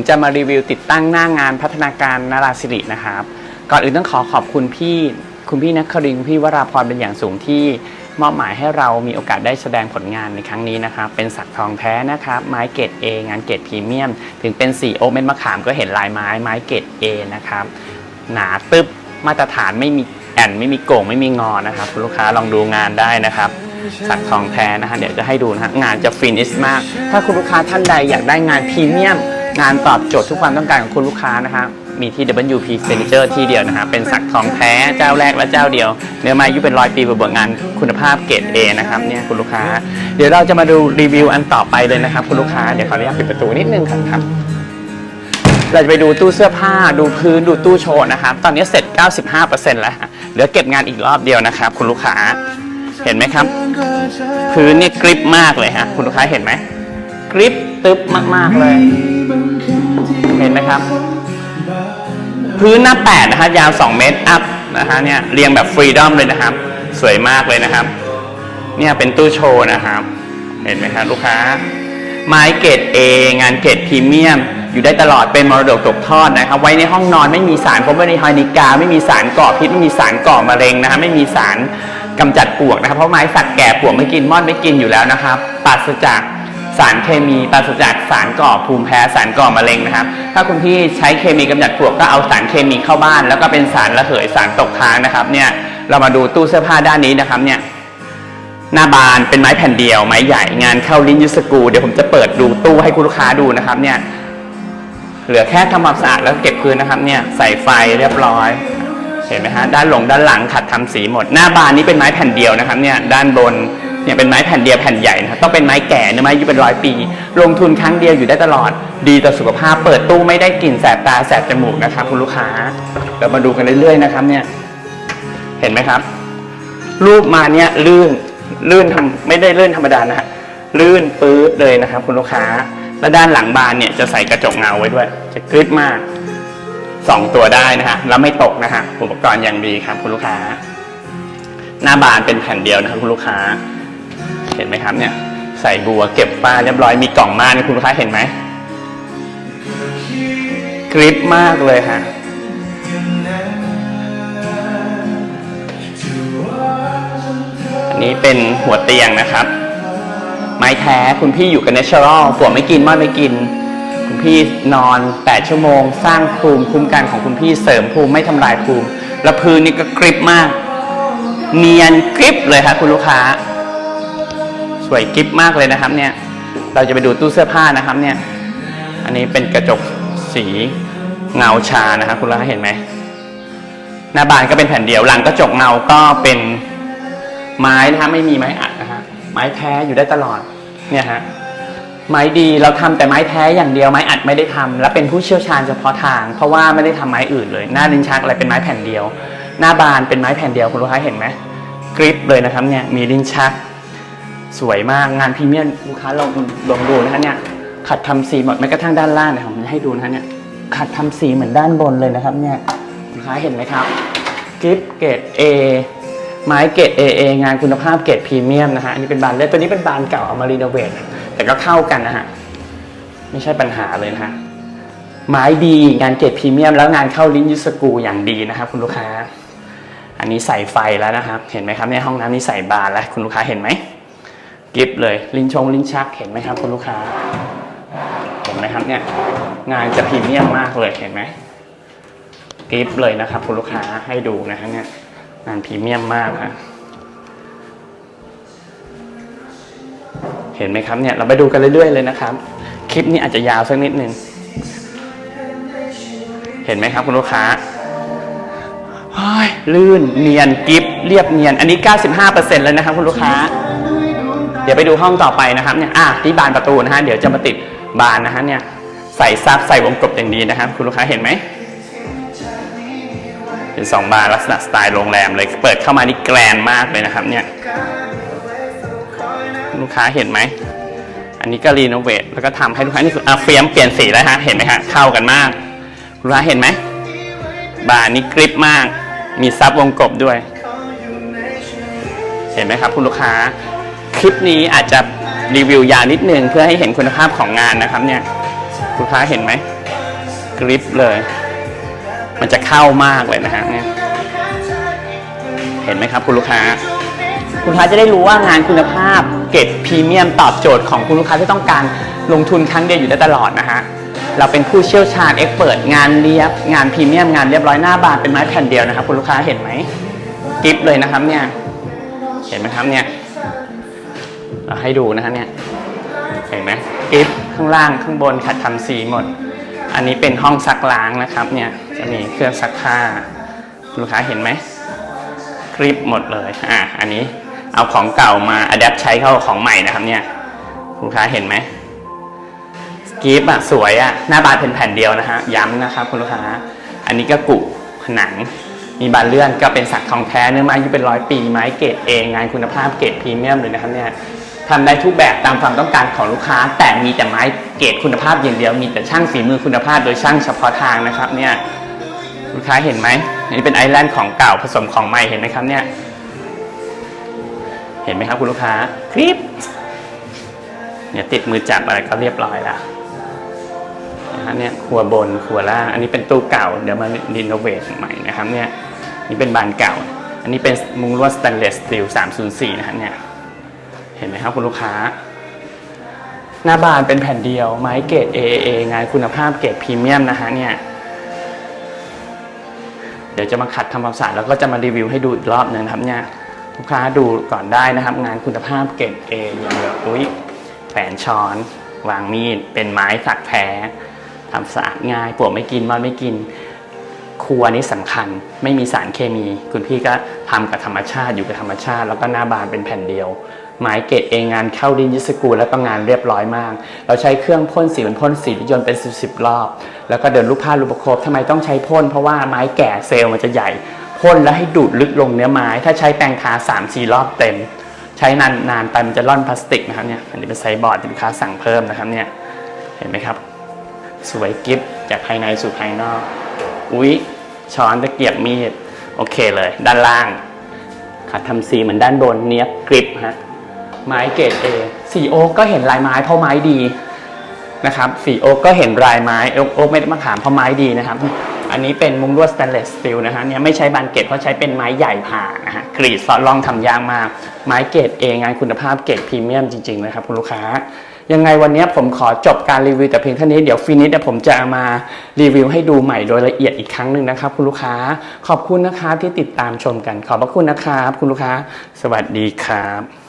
ผมจะมารีวิวติดตั้งหน้างานพัฒนาการนาราสิรินะครับ ก่อนอื่นต้องขอขอบคุณพี่คุณพี่นักครินพี่วราพรเป็นอย่างสูงที่มอบหมายให้เรามีโอกาสได้แสดงผลงานในครั้งนี้นะครับ เป็นสักทองแท้นะครับ ไม้เกรด A งานเกรดพรีเมียม ถึงเป็นสีโอเม็ดมะขามก็เห็นลายไม้ไม้เกรด A นะครับ หนาตึ๊บมาตรฐานไม่มีแอนไม่มีโก่งไม่มีงอนะครับคุณลูกค้าลองดูงานได้นะครับสักทองแท้นะฮะเดี๋ยวจะให้ดูนะฮะงานจะฟินิชมาก ถ้าคุณลูกค้าท่านใดอยากได้งานพรีเมียม งานตอบโจทย์ทุกความต้องการของคุณลูกค้านะฮะมีที่ WP Furniture ที่เดียวนะฮะเป็นสักทองแท้เจ้าแรกและเจ้าเดียว เนื้อไม้ยุเป็นร้อยปีบวกงานคุณภาพเกรด A นะครับเนี่ยคุณลูกค้า เดี๋ยวเราจะมาดูรีวิวอันต่อไปเลยนะครับคุณลูกค้าเดี๋ยวขออนุญาตปิดประตูนิดนึงครับเราจะไปดูตู้เสื้อผ้าดูพื้นดูตู้โชว์นะครับตอนนี้เสร็จ 95%แล้วเหลือเก็บงานอีกรอบเดียวนะครับคุณลูกค้าเห็นไหมครับ พื้นนี่กริปมากเลยฮะคุณลูกค้าเห็นไหมกริปตึ๊บมากๆเลย นไหมครับ พื้นหน้าแปดนะฮะยาว 2 เมตรอัพนะฮะเนี่ยเรียงแบบฟรีดอมเลยนะครับ สวยมากเลยนะครับ เนี่ยเป็นตู้โชว์นะครับ เห็นไหมครับลูกค้า ไม้เกรด A งานเกรดพรีเมียม อยู่ได้ตลอดเป็นมรดกตกทอดนะครับ ไว้ในห้องนอนไม่มีสารพบในฮอยนิกา ไม่มีสารก่อพิษไม่มีสารก่อมะเร็งนะฮะไม่มีสารกำจัดปวกนะครับ เพราะไม้สักแก่ปวกไม่กินมอดไม่กินอยู่แล้วนะครับปราศจาก สารเคมีปราศจากสารก่อภูมิแพ้สารก่อมะเร็งนะครับ ถ้าคุณพี่ใช้เคมีกำจัดปลวกก็เอาสารเคมีเข้าบ้าน แล้วก็เป็นสารระเหยสารตกค้างนะครับเนี่ยเรามาดูตู้เสื้อผ้าด้านนี้นะครับเนี่ยหน้าบานเป็นไม้แผ่นเดียวไม้ใหญ่งานเข้าลิ้นยูสกูเดี๋ยวผมจะเปิดดูตู้ให้คุณลูกค้าดูนะครับเนี่ยเหลือแค่ทำความสะอาดแล้วเก็บพื้นนะครับเนี่ยใส่ไฟเรียบร้อย เห็นไหมฮะด้านหลงด้านหลังขัดทำสีหมด หน้าบานนี้เป็นไม้แผ่นเดียวนะครับเนี่ยด้านบน เนี่ยเป็นไม้แผ่นเดียวแผ่นใหญ่นะครับต้องเป็นไม้แก่เนื้อไม้อายุเป็นร้อยปี ลงทุนครั้งเดียวอยู่ได้ตลอด ดีต่อสุขภาพ เปิดตู้ไม่ได้กลิ่นแสบตาแสบจมูกนะครับคุณลูกค้าเรามาดูกันเรื่อยๆนะครับเนี่ยเห็นไหมครับ รูปมาเนี่ยลื่นลื่นทำไม่ได้ลื่นธรรมดานะฮะลื่นปื๊ดเลยนะครับ คุณลูกค้า และด้านหลังบานเนี่ยจะใส่กระจกเงาไว้ด้วย จะกริบมากสองตัวได้นะฮะแล้วไม่ตกนะฮะอุปกรณ์อย่างดีครับ คุณลูกค้า หน้าบานเป็นแผ่นเดียวนะครับคุณลูกค้า เห็นไหมครับเนี่ย ใส่บัวเก็บป้าเรียบร้อยมีกล่องม่านคุณลูกค้าเห็นไหมกริบมากเลยฮะอันนี้เป็นหัวเตียงนะครับ ไม้แท้คุณพี่อยู่กับเนเชอรัลปวกไม่กินมอดไม่กิน คุณพี่นอน 8 ชั่วโมง สร้างภูมิคุ้มกันของคุณพี่เสริมภูมิไม่ทำลายภูมิ และพื้นนี่ก็กริบมาก เนียนกริบเลยครับคุณลูกค้า วยกริบมากเลยนะครับเนี่ยเราจะไปดูตู้เสื้อผ้านะครับเนี่ยอันนี้เป็นกระจกสีเงาชานะครับคุณลูกค้าเห็นไหมหน้าบานก็เป็นแผ่นเดียวหลังกระจกเงาก็เป็นไม้นะฮะไม่มีไม้อัดนะฮะไม้แท้อยู่ได้ตลอดเนี่ยฮะไม้ดีเราทำแต่ไม้แท้อย่างเดียวไม้อัดไม่ได้ทำและเป็นผู้เชี่ยวชาญเฉพาะทาง เพราะว่าไม่ได้ทำไม้อื่นเลย หน้าลิ้นชักอะไรเป็นไม้แผ่นเดียว หน้าบานเป็นไม้แผ่นเดียวคุณลูกค้าเห็นไหมกริปเลยนะครับเนี่ยมีลิ้นชัก สวยมากงานพรีเมียมลูกค้าลองลองดูนะฮะเนี่ยขัดทำสีหมดแม้กระทั่งด้านล่างเนี่ยผมจะให้ดูนะฮะเนี่ยขัดทำสีเหมือนด้านบนเลยนะครับ เนี่ยลูกค้าเห็นไหมครับกริปเกรด A ไม้เกรด AA งานคุณภาพเกรดพรีเมียมนะฮะอันนี้เป็นบานเล็กตัวนี้เป็นบานเก่าเอามารีโนเวทแต่ก็เข้ากันนะฮะไม่ใช่ปัญหาเลยนะฮะไม้ดีงานเกรดพรีเมียมแล้วงานเข้าลิ้นยูสกูอย่างดีนะครับ คุณลูกค้า อันนี้ใส่ไฟแล้วนะครับ เห็นไหมครับเนี่ยห้องน้ำนี่ใส่บานแล้ว คุณลูกค้าเห็นไหม กิฟเลย ลิ้นชงลิ้นชักเห็นไหมครับคุณลูกค้าเห็นไหมครับเนี่ยงานจะพรีเมียมมากเลยเห็นไหมกิฟเลยนะครับคุณลูกค้าให้ดูนะฮะเนี่ยงานพรีเมียมมากฮะเห็นไหมครับเนี่ยเราไปดูกันเรื่อยๆเลยนะครับ คลิปนี้อาจจะยาวสักนิดนึงเห็นไหมครับคุณลูกค้าลื่นเนียนกิฟเรียบเนียน อันนี้ 95%เลยนะครับคุณลูกค้า เดี๋ยวไปดูห้องต่อไปนะครับเนี่ยอะที่บานประตูนะฮะเดี๋ยวจะมาติดบานนะฮะเนี่ยใส่ซับใส่วงกบอย่างดีนะครับ คุณลูกค้าเห็นไหมเป็นสองบานลักษณะสไตล์โรงแรมเลยเปิดเข้ามานี่แกรนมากเลยนะครับ เนี่ยลูกค้าเห็นไหมอันนี้ก็รีโนเวทแล้วก็ทำให้ลูกค้านี่คืออะเฟียมเปลี่ยนสีแล้วฮะเห็นไหมฮะเข้ากันมากลูกค้าเห็นไหมบานนี้กริปมาก มีซับวงกบด้วย เห็นไหมครับ คุณลูกค้า คลิปนี้อาจจะรีวิวยาวนิดนึงเพื่อให้เห็นคุณภาพของงานนะครับเนี่ยคุณลูกค้าเห็นไหมกริปเลย มันจะเข้ามากเลยนะฮะเนี่ยเห็นไหมครับคุณลูกค้า คุณลูกค้าจะได้รู้ว่างานคุณภาพเกรดพรีเมียมตอบโจทย์ของคุณลูกค้าที่ต้องการลงทุนครั้งเดียวอยู่ได้ตลอดนะฮะเราเป็นผู้เชี่ยวชาญเอ็กเปิดงานเรียบ งานพรีเมียมงานเรียบร้อยหน้าบานเป็นไม้แผ่นเดียวนะครับคุณลูกค้าเห็นไหมกิฟเลยนะครับเนี่ยเห็นไหมครับเนี่ย เราให้ดูนะฮะเนี่ยเห็นไหมกิฟข้างล่างข้างบนขัดทำสีหมด อันนี้เป็นห้องซักล้างนะครับเนี่ยจะมีเครื่องซักผ้าลูกค้าเห็นไหมคลิปหมดเลยอะอันนี้เอาของเก่ามาอัดแอปใช้เข้าของใหม่นะครับเนี่ยลูกค้าเห็นไหมกิฟอะสวยอะหน้าบานเป็นแผ่นเดียวนะฮะย้ำนะครับคุณลูกค้า อันนี้ก็กุผนังมีบานเลื่อนก็เป็นสักทองแท้เนื้อไม้ยู่เป็นร้อยปีไม้เกรดเองงานคุณภาพเกรดพรีเมียมเลยนะครับเนี่ย ทำได้ทุกแบบตามความต้องการของลูกค้า แต่มีแต่ไม้เกรดคุณภาพอย่างเดียว มีแต่ช่างฝีมือคุณภาพโดยช่างเฉพาะทางนะครับเนี่ยลูกค้าเห็นไหมอันนี้เป็นไอแลนด์ของเก่าผสมของใหม่เห็นไหมครับเนี่ยเห็นไหมครับคุณลูกค้าคลิปเนี่ยติดมือจับอะไรก็เรียบร้อยแล้วนะฮะเนี่ยครัวบนครัวล่างอันนี้เป็นตู้เก่า เดี๋ยวมารีโนเวทใหม่นะครับเนี่ยนี่เป็นบานเก่า อันนี้เป็นมุงลวดสแตนเลสสตีล304นะครับเนี่ย เห็นไหมครับคุณลูกค้า หน้าบานเป็นแผ่นเดียว ไม้เกรด AAA งานคุณภาพเกรดพรีเมียมนะฮะเนี่ยเดี๋ยวจะมาขัดทำความสะอาดแล้วก็จะมารีวิวให้ดูอีกรอบหนึงครับเนี่ยลูกค้าดูก่อนได้นะครับ งานคุณภาพเกรดเออย่างแบบอุ้ยแฝนช้อน วางมีด เป็นไม้สักแท้ทำสะอาดง่ายปวกไม่กินมอนไม่กิน ครัวนี้สำคัญไม่มีสารเคมี คุณพี่ก็ทำกับธรรมชาติอยู่กับธรรมชาติ แล้วก็หน้าบานเป็นแผ่นเดียว ไม้เกรดเองงานเข้าดินยิสกูแล้วก็งานเรียบร้อยมาก เราใช้เครื่องพ่นสีมันพ่นสีรถยนต์เป็นสิบสิบรอบ แล้วก็เดินลูกผ้าลูกประคบทำไมต้องใช้พ่นเพราะว่าไม้แก่เซลล์มันจะใหญ่ พ่นแล้วให้ดูดลึกลงเนื้อไม้ ถ้าใช้แปรงทาสามสี่รอบเต็ม ใช้นานนานไปมันจะร่อนพลาสติกนะครับเนี่ยอันนี้เป็นไซส์บอร์ดที่ลูกค้าสั่งเพิ่มนะครับเนี่ยเห็นไหมครับ สวยกิฟจากภายในสู่ภายนอก อุ๊ยช้อนตะเกียบมีดโอเคเลย ด้านล่างขัดทำสีเหมือนด้านบนเนี้ยกริปฮะ ไม้เกรดเอสีโอ๊กก็เห็นลายไม้เพราะไม้ดีนะครับสีโอ๊กก็เห็นลายไม้โอ๊กโอ๊กไม่ได้มาขามเพราะไม้ดีนะครับ อันนี้เป็นมุ้งลวดสแตนเลสสตีลนะฮะเนี่ยไม่ใช้บานเกรดเพราะใช้เป็นไม้ใหญ่ผ่านะฮะกรีดซอดลองทำยากมากไม้เกรดเองานคุณภาพเกรดพรีเมียมจริงๆนะครับคุณลูกค้า ยังไงวันนี้ผมขอจบการรีวิวแต่เพียงเท่านี้เดี๋ยวฟินิชเดี๋ยวผมจะมารีวิวให้ดูใหม่โดยละเอียดอีกครั้งหนึ่งนะครับคุณลูกค้าขอบคุณนะครับที่ติดตามชมกัน ขอบพระคุณนะครับคุณลูกค้า สวัสดีครับ